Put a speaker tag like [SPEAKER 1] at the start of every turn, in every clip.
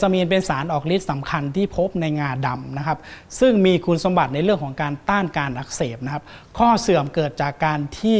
[SPEAKER 1] ซามีนเป็นสารออกฤทธิ์สำคัญที่พบในงาดำนะครับ ซึ่งมีคุณสมบัติในเรื่องของการต้านการอักเสบนะครับ ข้อเสื่อมเกิดจากการที่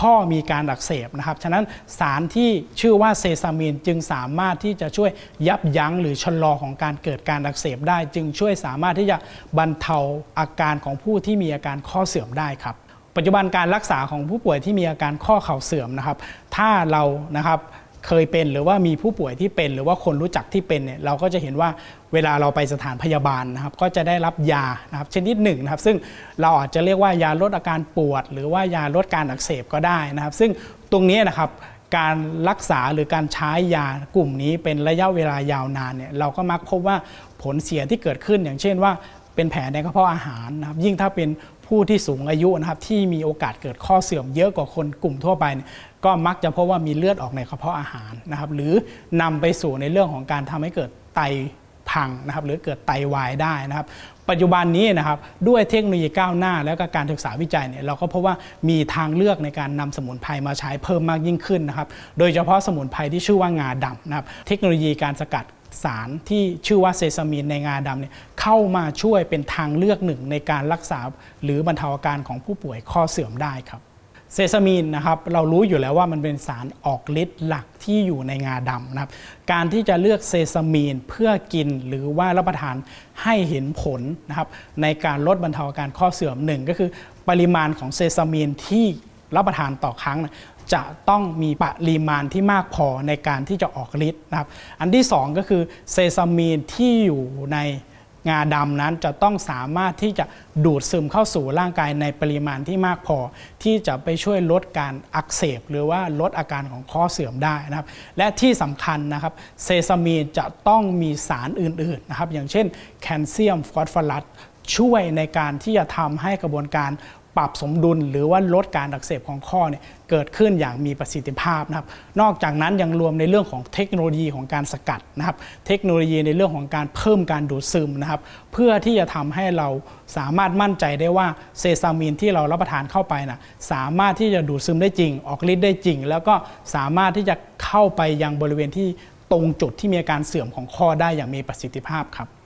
[SPEAKER 1] ข้อมีการอักเสบนะครับ ฉะนั้นสารที่ชื่อว่าเซซามีนจึงสามารถที่จะช่วยยับยั้งหรือชะลอของการเกิดการอักเสบได้ จึงช่วยสามารถที่จะบรรเทาอาการของผู้ที่มีอาการข้อเสื่อมได้ครับ ปัจจุบันการรักษาของผู้ป่วยที่มีอาการข้อเข่าเสื่อมนะครับ ถ้าเรานะครับ เคยเป็นหรือว่ามีผู้ป่วยที่เป็น หรือว่าคนรู้จักที่เป็นเนี่ยเราก็จะเห็นว่าเวลาเราไปสถานพยาบาลนะครับ ก็จะได้รับยานะครับชนิดหนึ่งนะครับ ซึ่งเราอาจจะเรียกว่ายาลดอาการปวด หรือว่ายาลดการอักเสบก็ได้นะครับ ซึ่งตรงนี้นะครับการรักษาหรือการใช้ยากลุ่มนี้เป็นระยะเวลายาวนานเนี่ยเราก็มักพบว่าผลเสียที่เกิดขึ้นอย่างเช่นว่าเป็นแผลในกระเพาะอาหารนะครับยิ่งถ้าเป็นผู้ที่สูงอายุนะครับที่มีโอกาสเกิดข้อเสื่อมเยอะกว่าคนกลุ่มทั่วไปเนี่ย ก็มักจะพบว่ามีเลือดออกในกระเพาะอาหารนะครับหรือนำไปสู่ในเรื่องของการทำให้เกิดไตพังนะครับหรือเกิดไตวายได้นะครับ ปัจจุบันนี้นะครับด้วยเทคโนโลยีก้าวหน้า แล้วก็การศึกษาวิจัยเนี่ยเราก็พบว่ามีทางเลือกในการนำสมุนไพรมาใช้เพิ่มมากยิ่งขึ้นนะครับ โดยเฉพาะสมุนไพรที่ชื่อว่างาดำนะครับ เทคโนโลยีการสกัดสารที่ชื่อว่าเซซามีนในงาดำเนี่ยเข้ามาช่วยเป็นทางเลือกหนึ่งในการรักษา หรือบรรเทาอาการของผู้ป่วยข้อเสื่อมได้ครับ เซซามีนนะครับเรารู้อยู่แล้วว่ามันเป็นสารออกฤทธิ์หลักที่อยู่ในงาดำนะครับ การที่จะเลือกเซซามีนเพื่อกินหรือว่ารับประทานให้เห็นผลนะครับในการลดบรรเทาอาการข้อเสื่อมหนึ่งก็คือปริมาณของเซซามีนที่รับประทานต่อครั้งนะจะต้องมีปริมาณที่มากพอในการที่จะออกฤทธิ์นะครับ อันที่สองก็คือเซซามีนที่อยู่ใน งาดำนั้นจะต้องสามารถที่จะดูดซึมเข้าสู่ร่างกายในปริมาณที่มากพอ ที่จะไปช่วยลดการอักเสบ หรือว่าลดอาการของข้อเสื่อมได้นะครับ และที่สำคัญนะครับเซซามีนจะต้องมีสารอื่นๆนะครับอย่างเช่นแคลเซียมฟอสฟอรัสช่วยในการที่จะทำให้กระบวนการ ปรับสมดุลหรือว่าลดการอักเสบของข้อเนี่ยเกิดขึ้นอย่างมีประสิทธิภาพนะครับ นอกจากนั้นยังรวมในเรื่องของเทคโนโลยีของการสกัดนะครับ เทคโนโลยีในเรื่องของการเพิ่มการดูดซึมนะครับ เพื่อที่จะทำให้เราสามารถมั่นใจได้ว่าเซซามีนที่เรารับประทานเข้าไปนะสามารถที่จะดูดซึมได้จริง ออกฤทธิ์ได้จริง แล้วก็สามารถที่จะเข้าไปยังบริเวณที่ตรงจุดที่มีอาการเสื่อมของข้อได้อย่างมีประสิทธิภาพครับ